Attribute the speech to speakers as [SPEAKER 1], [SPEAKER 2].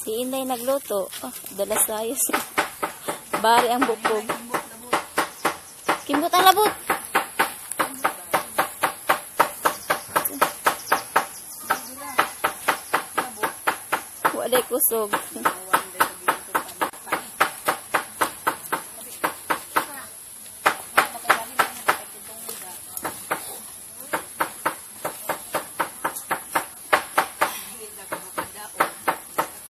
[SPEAKER 1] Si Inday nagluto. Oh, dalas tayo si... Bari ang bukog. Kimbot ang labot. Wala kusog.